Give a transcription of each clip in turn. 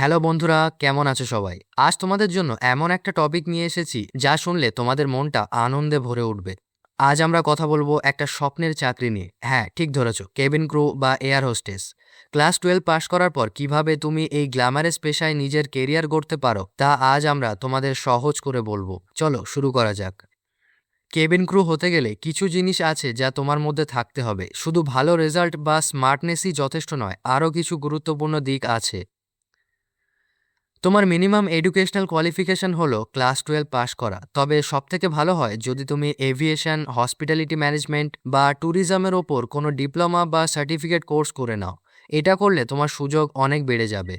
Hello বন্ধুরা, কেমন আছো সবাই? আজ তোমাদের জন্য এমন একটা টপিক নিয়ে এসেছি যা শুনলে তোমাদের মনটা আনন্দে ভরে উঠবে। আজ আমরা কথা বলব একটা স্বপ্নের চাকরি নিয়ে। হ্যাঁ ঠিক ধরেছ, কেবিন ক্রু বা air hostess. Class twelve pass করার পর কীভাবে তুমি এই গ্ল্যামারাস পেশায় নিজের কেরিয়ার গড়তে পারো, তা আজ আমরা তোমাদের সহজ করে বলব। চলো, শুরু করা যাক। কেবিন ক্রু হতে গেলে কিছু জিনিস আছে যা তোমার মধ্যে থাকতে হবে। শুধু ভালো রেজাল্ট বা স্মার্টনেসই যথেষ্ট নয়, আরও কিছু গুরুত্বপূর্ণ দিক আছে। তোমার মিনিমাম এডুকেশনাল কোয়ালিফিকেশন হলো ক্লাস টুয়েলভ পাস করা। তবে সবথেকে ভালো হয় যদি তুমি এভিয়েশন, হসপিটালিটি ম্যানেজমেন্ট বা ট্যুরিজমের ওপর কোনো ডিপ্লোমা বা সার্টিফিকেট কোর্স করে নাও। এটা করলে তোমার সুযোগ অনেক বেড়ে যাবে।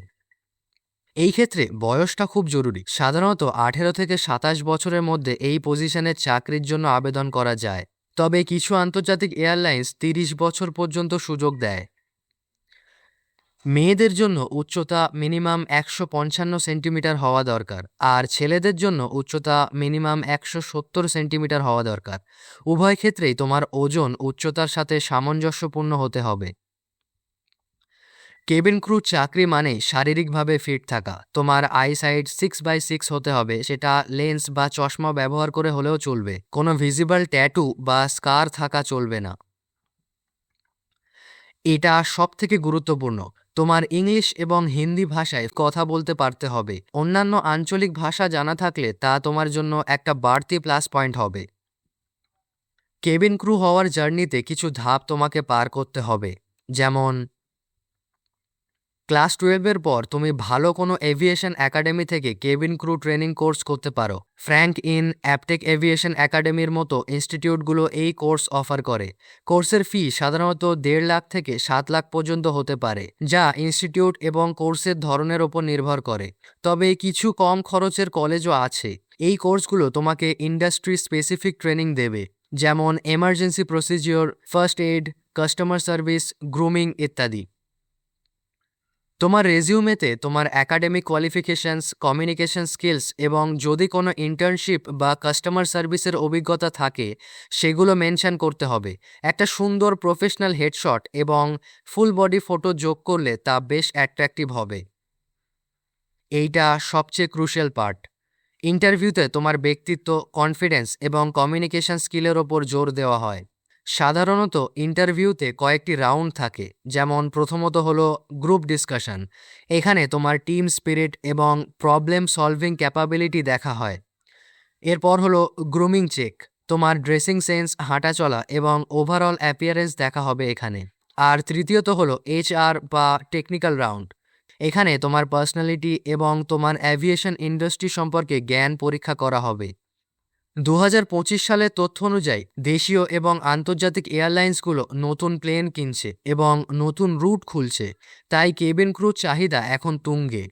এই ক্ষেত্রে বয়সটা খুব জরুরি। সাধারণত আঠেরো থেকে সাতাশ বছরের মধ্যে এই পজিশনের চাকরির জন্য আবেদন করা যায়। তবে কিছু আন্তর্জাতিক এয়ারলাইন্স তিরিশ বছর পর্যন্ত সুযোগ দেয়। মেয়েদের জন্য উচ্চতা মিনিমাম একশো পঞ্চান্ন সেন্টিমিটার হওয়া দরকার, আর ছেলেদের জন্য উচ্চতা মিনিমাম একশো সত্তর সেন্টিমিটার হওয়া দরকার। উভয় ক্ষেত্রেই তোমার ওজন উচ্চতার সাথে সামঞ্জস্যপূর্ণ হতে হবে। কেবিন ক্রু চাকরি মানে শারীরিকভাবে ফিট থাকা। তোমার আইসাইট সিক্স বাই সিক্স হতে হবে, সেটা লেন্স বা চশমা ব্যবহার করে হলেও চলবে। কোনো ভিজিবল ট্যাটু বা স্কার থাকা চলবে না। এটা সব থেকে গুরুত্বপূর্ণ। তোমার ইংলিশ এবং হিন্দি ভাষায় কথা বলতে পারতে হবে। অন্যান্য আঞ্চলিক ভাষা জানা থাকলে তা তোমার জন্য একটা বাড়তি প্লাস পয়েন্ট হবে। কেবিন ক্রু হওয়ার জার্নিতে কিছু ধাপ তোমাকে পার করতে হবে। যেমন ক্লাস টুয়েলভের পর তুমি ভালো কোনো এভিয়েশন একাডেমি থেকে কেবিন ক্রু ট্রেনিং কোর্স করতে পারো। ফ্র্যাঙ্ক ইন অ্যাপটেক এভিয়েশন একাডেমির মতো ইনস্টিটিউটগুলো এই কোর্স অফার করে। কোর্সের ফি সাধারণত দেড় লাখ থেকে সাত লাখ পর্যন্ত হতে পারে, যা ইনস্টিটিউট এবং কোর্সের ধরনের ওপর নির্ভর করে। তবে কিছু কম খরচের কলেজও আছে। এই কোর্সগুলো তোমাকে ইন্ডাস্ট্রি স্পেসিফিক ট্রেনিং দেবে, যেমন emergency procedure, first aid, customer service, grooming ইত্যাদি। তোমার রেজিউমেতে তোমার একাডেমিক কোয়ালিফিকেশনস কমিউনিকেশন স্কিলস এবং যদি কোনো ইন্টার্নশিপ বা কাস্টমার সার্ভিসের অভিজ্ঞতা থাকে, সেগুলো মেনশন করতে হবে। একটা সুন্দর প্রফেশনাল হেডশট এবং ফুল বডি ফটো যোগ করলে তা বেশ অ্যাট্রাকটিভ হবে। এইটা সবচেয়ে ক্রুশিয়াল পার্ট ইন্টারভিউতে তোমার ব্যক্তিত্ব কনফিডেন্স এবং কমিউনিকেশন স্কিলের ওপর জোর দেওয়া হয়। সাধারণত ইন্টারভিউতে কয়েকটি রাউন্ড থাকে, যেমন প্রথমত হলো গ্রুপ ডিসকাশন এখানে তোমার টিম স্পিরিট এবং প্রবলেম সলভিং ক্যাপাবিলিটি দেখা হয়। এরপর হলো গ্রুমিং চেক তোমার ড্রেসিং সেন্স হাঁটাচলা এবং ওভারঅল অ্যাপিয়ারেন্স দেখা হবে এখানে। আর তৃতীয়ত হলো এইচআর বা টেকনিক্যাল রাউন্ড এখানে তোমার পার্সোনালিটি এবং তোমার অ্যাভিয়েশন ইন্ডাস্ট্রি সম্পর্কে জ্ঞান পরীক্ষা করা হবে। দু হাজার পঁচিশ সালের তথ্য অনুযায়ী দেশীয় এবং আন্তর্জাতিক এয়ারলাইন্সগুলো নতুন প্লেন কিনছে এবং নতুন রুট খুলছে। তাই কেবিন ক্রুর চাহিদা এখন তুঙ্গে।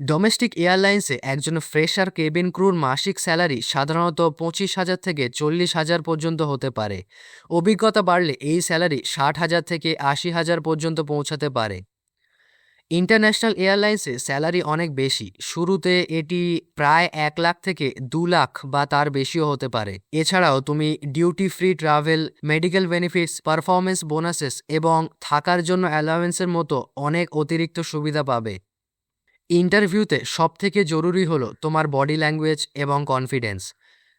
ডোমেস্টিক এয়ারলাইন্সে একজন ফ্রেশার কেবিন ক্রুর মাসিক স্যালারি সাধারণত পঁচিশ হাজার থেকে চল্লিশ হাজার পর্যন্ত হতে পারে। অভিজ্ঞতা বাড়লে এই স্যালারি ষাট হাজার থেকে আশি হাজার পর্যন্ত পৌঁছাতে পারে। ইন্টারন্যাশনাল এয়ারলাইন্সে স্যালারি অনেক বেশি। শুরুতে এটি প্রায় এক লাখ থেকে দু লাখ বা তার বেশিও হতে পারে। এছাড়াও তুমি duty free travel medical benefits performance bonuses এবং থাকার জন্য অ্যালাওয়েন্সের মতো অনেক অতিরিক্ত সুবিধা পাবে। ইন্টারভিউতে সবথেকে জরুরি হলো তোমার বডি ল্যাঙ্গুয়েজ এবং কনফিডেন্স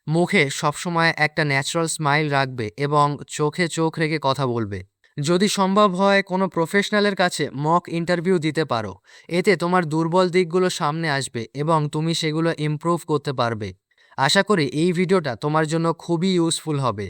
মুখে সবসময় একটা ন্যাচারাল স্মাইল রাখবে এবং চোখে চোখ রেখে কথা বলবে। যদি সম্ভব হয়, কোনো প্রফেশনালের কাছে মক ইন্টারভিউ দিতে পারো। এতে তোমার দুর্বল দিকগুলো সামনে আসবে এবং তুমি সেগুলো ইমপ্রুভ করতে পারবে। আশা করি এই ভিডিওটা তোমার জন্য খুবই ইউজফুল হবে।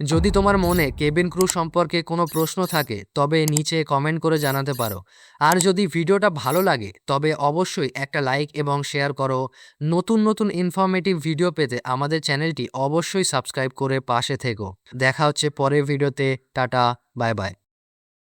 যদি তোমার মনে কেবিন ক্রু সম্পর্কে কোনো প্রশ্ন থাকে, তবে নিচে কমেন্ট করে জানাতে পারো। আর যদি ভিডিওটা ভালো লাগে, তবে অবশ্যই একটা লাইক এবং শেয়ার করো। নতুন নতুন ইনফরমেটিভ ভিডিও পেতে আমাদের চ্যানেলটি অবশ্যই সাবস্ক্রাইব করে পাশে থেকো। দেখা হচ্ছে পরের ভিডিওতে টাটা বাই বাই